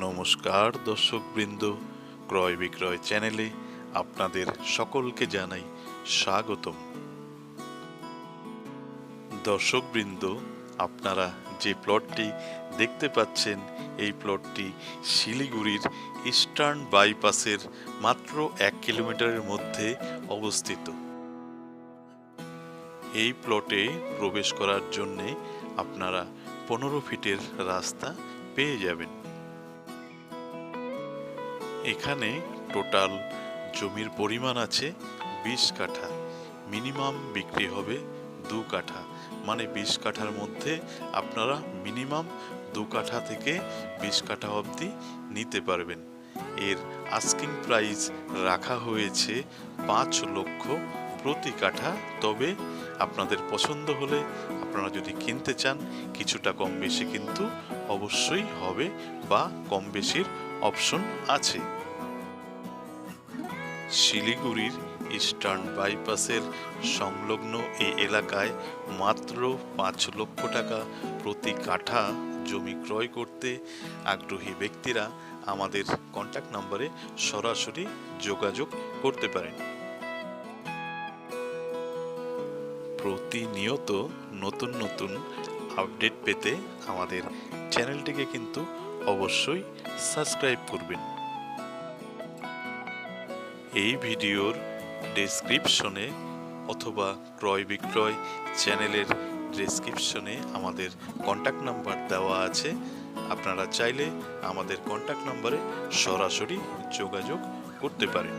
নমস্কার দর্শকবৃন্দ, ক্রয় বিক্রয় চ্যানেলে আপনাদের সকলকে জানাই স্বাগতম। দর্শকবৃন্দ, আপনারা যে প্লটটি দেখতে পাচ্ছেন, এই প্লটটি শিলিগুড়ির ইস্টার্ন বাইপাসের মাত্র এক কিলোমিটারের মধ্যে অবস্থিত। এই প্লটে প্রবেশ করার জন্যে আপনারা পনেরো ফিটের রাস্তা পেয়ে যাবেন। এখানে টোটাল জমির পরিমাণ আছে বিশ কাঠা। মিনিমাম বিক্রি হবে দু কাঠা। মানে বিশ কাঠার মধ্যে আপনারা মিনিমাম দু কাঠা থেকে বিশ কাঠা অবধি নিতে পারবেন। এর আস্কিং প্রাইস রাখা হয়েছে পাঁচ লক্ষ প্রতি কাঠা। তবে আপনাদের পছন্দ হলে আপনারা যদি কিনতে চান, কিছুটা কম বেশি কিন্তু অবশ্যই হবে বা কম বেশির অপশন আছে। শিলিগুড়ির ইস্টার্ন বাইপাসের সংলগ্ন এই এলাকায় মাত্র পাঁচ লক্ষ টাকা প্রতি কাঠা জমি ক্রয় করতে আগ্রহী ব্যক্তিরা আমাদের কন্ট্যাক্ট নম্বরে সরাসরি যোগাযোগ করতে পারেন। প্রতিনিয়ত নতুন নতুন আপডেট পেতে আমাদের চ্যানেলটিকে কিন্তু অবশ্যই সাবস্ক্রাইব করবেন। এই ভিডিওর ডেসক্রিপশনে অথবা ক্রয় বিক্রয় চ্যানেলের ডেসক্রিপশনে আমাদের কন্ট্যাক্ট নাম্বার দেওয়া আছে। আপনারা চাইলে আমাদের কন্ট্যাক্ট নাম্বারে সরাসরি যোগাযোগ করতে পারেন।